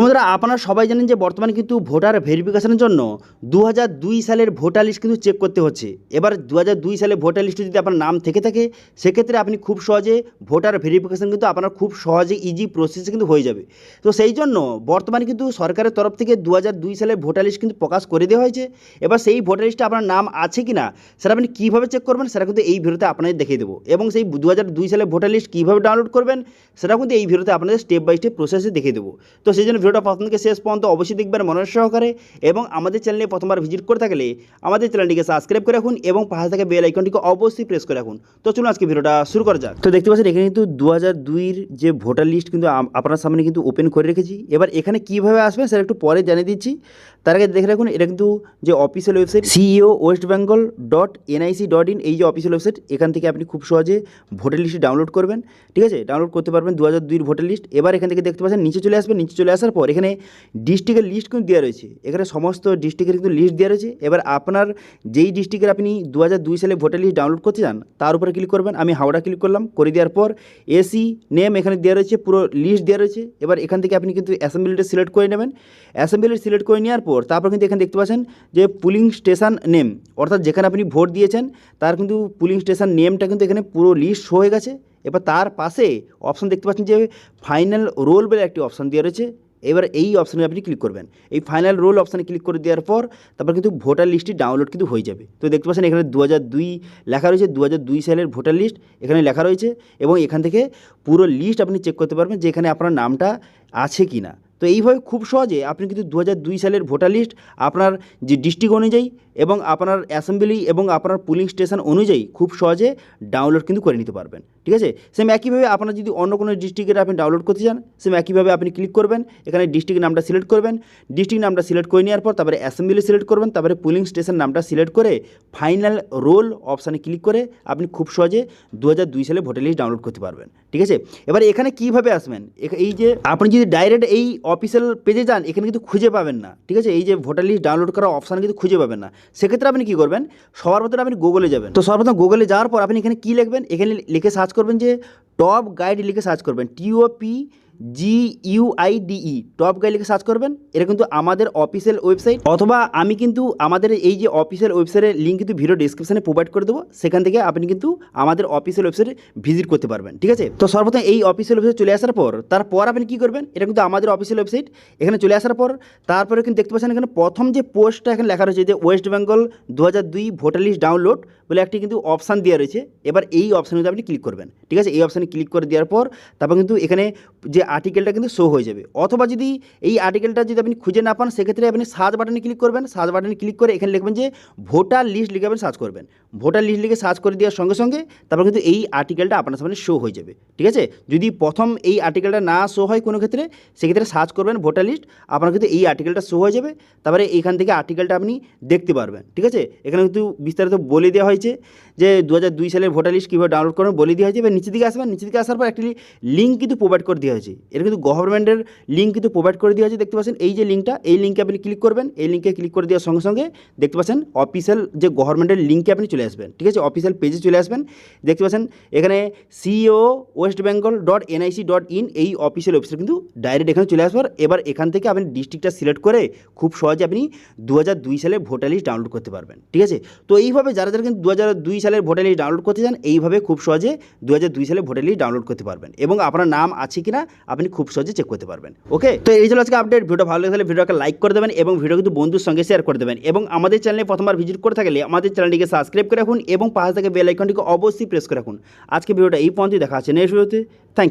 বন্ধুরা, আপনারা সবাই জানেন যে বর্তমানে কিন্তু ভোটার ভেরিফিকেশনের জন্য দু হাজার দুই সালের ভোটার লিস্ট কিন্তু চেক করতে হচ্ছে। এবার দু দুই সালে ভোটার লিস্টে যদি আপনার নাম থেকে থাকে, সেক্ষেত্রে আপনি খুব সহজে ভোটার ভেরিফিকেশন কিন্তু আপনার খুব সহজে ইজি প্রসেসে কিন্তু হয়ে যাবে। তো সেই জন্য বর্তমানে কিন্তু সরকারের তরফ থেকে দু হাজার দুই সালের ভোটার লিস্ট কিন্তু প্রকাশ করে দেওয়া হয়েছে। এবার সেই ভোটার লিস্টে আপনার নাম আছে কি না সেটা আপনি কীভাবে চেক করবেন, সেটা কিন্তু এই ভিডিওতে আপনাদের দেখিয়ে দেবো। এবং সেই দু সালের ভোটার লিস্ট কীভাবে ডাউনলোড করবেন, সেটাও কিন্তু এই ভিডিওতে আপনাদের স্টেপ বাই স্টেপ প্রসেসে দেখিয়ে দেবো। তো সেই জন্য ভিডিওটা প্রথম থেকে শেষ পর্যন্ত অবশ্যই দেখবেন মনের সহকারে এবং আমাদের চ্যানেলে প্রথমবার ভিজিট করে থাকলে আমাদের চ্যানেলটিকে সাবস্ক্রাইব করে রাখুন এবং পাশে থাকা বেল আইকনটিকে অবশ্যই প্রেস করে রাখুন। তো চলুন আজকে ভিডিওটা শুরু করা যাক। তো দেখতে পাচ্ছেন, এখানে কিন্তু দু হাজার যে ভোটার লিস্ট কিন্তু আপনার সামনে কিন্তু ওপেন করে রেখেছি। এবার এখানে কীভাবে আসবে সেটা একটু পরে জানিয়ে দিচ্ছি। তার আগে দেখে রাখুন, এটা কিন্তু যে official website CEO West Bengal dot NIC dot in এই যে অফিসিয়াল ওয়েবসাইট এখান থেকে আপনি খুব সহজে ভোটার লিস্ট ডাউনলোড করবেন। ঠিক আছে? ডাউনলোড করতে পারবেন দু হাজার দুইয়ের ভোটার লিস্ট এবার এখান থেকে দেখতে পাচ্ছেন, নিচে চলে আসবেন, নিচে চলে আসার পর এখানে ডিস্ট্রিক্টের লিস্ট কিন্তু দেওয়া রয়েছে। এখানে সমস্ত ডিস্ট্রিক্টের কিন্তু লিস্ট দেওয়া রয়েছে। এবার আপনার যেই ডিস্ট্রিক্টের আপনি দু হাজার দুই সালে ভোটার লিস্ট ডাউনলোড করতে চান, তার উপরে ক্লিক করবেন। আমি হাওড়া ক্লিক করলাম। করে দেওয়ার পর এসি নেম এখানে দেওয়া রয়েছে। পুরো লিস্ট দেওয়া রয়েছে। এবার এখান থেকে আপনি কিন্তু অ্যাসেম্বলিটা সিলেক্ট করে নেবেন। অ্যাসেম্বলি সিলেক্ট করে নেওয়ার পর তারপর কিন্তু এখানে দেখতে পাচ্ছেন যে পুলিং স্টেশন নেম অর্থাৎ যেখানে আপনি ভোট দিয়েছেন, তার কিন্তু পুলিং স্টেশন নেমটা কিন্তু এখানে পুরো লিস্ট শো হয়ে গেছে। এবার তার পাশে অপশন দেখতে পাচ্ছেন যে ফাইনাল রোল বলে একটি অপশন দেওয়া রয়েছে। এবার এই অপশানে আপনি ক্লিক করবেন। এই ফাইনাল রোল অপশানে ক্লিক করে দেওয়ার পর, তারপর কিন্তু ভোটার লিস্টটি ডাউনলোড কিন্তু হয়ে যাবে। তো দেখতে পাচ্ছেন এখানে দু লেখা রয়েছে দু সালের ভোটার লিস্ট এখানে লেখা রয়েছে এবং এখান থেকে পুরো লিস্ট আপনি চেক করতে পারবেন যে এখানে আপনার নামটা আছে কি না। তো এইভাবে খুব সহজে আপনি কিন্তু দু সালের ভোটার লিস্ট আপনার যে ডিস্ট্রিক্ট অনুযায়ী এবং আপনার অ্যাসেম্বলি এবং আপনার পুলিং স্টেশন অনুযায়ী খুব সহজে ডাউনলোড কিন্তু করে নিতে পারবেন। ঠিক আছে? সেম একইভাবে আপনার যদি অন্য কোনো ডিস্ট্রিক্টের আপনি ডাউনলোড করতে চান সেম একইভাবে আপনি ক্লিক করবেন, এখানে ডিস্ট্রিক্ট নামটা সিলেক্ট করবেন ডিস্ট্রিক্ট নামটা সিলেক্ট করে নেওয়ার পর তারপরে অ্যাসেম্বলি সিলেক্ট করবেন, তারপরে পুলিং স্টেশন নামটা সিলেক্ট করে ফাইনাল রোল অপশানে ক্লিক করে আপনি খুব সহজে দু সালে ভোটার লিস্ট ডাউনলোড করতে পারবেন। ঠিক আছে? এবার এখানে কীভাবে আসবেন? এই যে আপনি যদি ডাইরেক্ট এই অফিসিয়াল পেজে যান, এখানে কিন্তু খুঁজে পাবেন না। ঠিক আছে? এই যে ভোটার লিস্ট ডাউনলোড করার অপশান কিন্তু খুঁজে পাবেন না। সেক্ষেত্রে আপনি কী করবেন? সবার প্রথমে আপনি গুগলে যাবেন। তো সর্বপ্রথম গুগলে যাওয়ার পর আপনি এখানে কী লিখবেন? এখানে লিখে সার্চ করবেন যে টপ গাইড লিখে সার্চ করবেন T O P G U I D E top guide লিখে সার্চ করবেন। এটা কিন্তু আমাদের অফিসিয়াল ওয়েবসাইট অথবা আমি কিন্তু আমাদের এই যে অফিসিয়াল ওয়েবসাইটের লিঙ্ক কিন্তু ভিডিও ডিসক্রিপশনে প্রোভাইড করে দেবো। সেখান থেকে আপনি কিন্তু আমাদের অফিসিয়াল ওয়েবসাইটে ভিজিট করতে পারবেন, ঠিক আছে? তো সর্বপ্রথম এই অফিসিয়াল ওয়েবসাইট চলে আসার পর, তারপর আপনি কী করবেন? এটা কিন্তু আমাদের অফিসিয়াল ওয়েবসাইট এখানে চলে আসার পর, তারপরে কিন্তু দেখতে পাচ্ছেন এখানে প্রথম যে পোস্টটা এখানে লেখা রয়েছে যে ওয়েস্ট বেঙ্গল দু হাজার দুই ভোটার লিস্ট ডাউনলোড বলে একটি কিন্তু অপশান দেওয়া রয়েছে। এবার এই অপশানে কিন্তু আপনি ক্লিক করবেন, ঠিক আছে? এই অপশানে ক্লিক করে দেওয়ার পর, তারপর কিন্তু এখানে যে আর্টিকেলটা কিন্তু শো হয়ে যাবে। অথবা যদি এই আর্টিকেলটা যদি আপনি খুঁজে না পান, সেক্ষেত্রে আপনি সার্চ বাটনে ক্লিক করবেন। সার্চ বাটনে ক্লিক করে এখানে লিখবেন যে ভোটার লিস্ট লিখে আপনি সার্চ করবেন। ভোটার লিস্ট লিখে সার্চ করে দেওয়ার সঙ্গে সঙ্গে তারপর কিন্তু এই আর্টিকেলটা আপনার সামনে শো হয়ে যাবে, ঠিক আছে? যদি প্রথম এই আর্টিকেলটা না শো হয় কোনো ক্ষেত্রে, সেক্ষেত্রে সার্চ করবেন ভোটার লিস্ট আপনার কিন্তু এই আর্টিকেলটা শো হয়ে যাবে, তারপরে এইখান থেকে আর্টিকেলটা আপনি দেখতে পারবেন, ঠিক আছে? এখানে কিন্তু বিস্তারিত বলে দেওয়া হয়েছে যে দু হাজার দুই সালের ভোটার লিস্ট কীভাবে ডাউনলোড করবেন, বলে দেওয়া হয়েছে। এবার নিচের দিকে আসবেন, নিচের দিকে আসার পর একটি লিঙ্ক কিন্তু প্রোভাইড করে দেওয়া হয়েছে। এটা কিন্তু গভর্নমেন্টের লিঙ্ক কিন্তু প্রোভাইড করে দেওয়া হয়েছে, দেখতে পাচ্ছেন? এই যে লিঙ্কটা এই লিঙ্কে আপনি ক্লিক করবেন, এই লিঙ্কে ক্লিক করে দেওয়ার সঙ্গে সঙ্গে দেখতে পাচ্ছেন অফিসিয়াল যে গভর্নমেন্টের লিঙ্কে আপনি চলে আসবেন, ঠিক আছে? অফিসিয়াল পেজে চলে আসবেন। দেখতে পাচ্ছেন, এখানে CEO West Bengal dot NIC dot in এই অফিসিয়াল ওয়েবসাইট কিন্তু ডাইরেক্ট এখানে চলে আসবার এবার এখান থেকে আপনি ডিস্ট্রিক্টটা সিলেক্ট করে খুব সহজে আপনি দু হাজার দুই সালে ভোটার লিস্ট ডাউনলোড করতে পারবেন, ঠিক আছে? তো এইভাবে যারা যারা কিন্তু দু হাজার দুই সালের ভোটার লিস্ট ডাউনলোড করতে চান, এইভাবে খুব সহজে দু হাজার দুই সালে ভোটার লিস্ট ডাউনলোড করতে পারবেন এবং আপনার নাম আছে কিনা আপনি খুব সহজে চেক করতে পারবেন ওকে তো এই ছিল আজকে আপডেট ভিডিও ভালো লাগলে ভিডিওকে লাইক করে দেবেন এবং ভিডিও কিন্তু বন্ধুর সঙ্গে শেয়ার করে দেবেন এবং আমাদের চ্যানেলে প্রথমবার ভিজিট করে থাকলে আমাদের চ্যানেলটিকে সাবস্ক্রাইব করে রাখুন এবং পাশে থেকে বেল আইকনটিকে অবশ্যই প্রেস করে রাখুন। আজকে ভিডিওটা এই পর্যন্তই, দেখা আছে নেক্সট ভিডিওতে থ্যাংক ইউ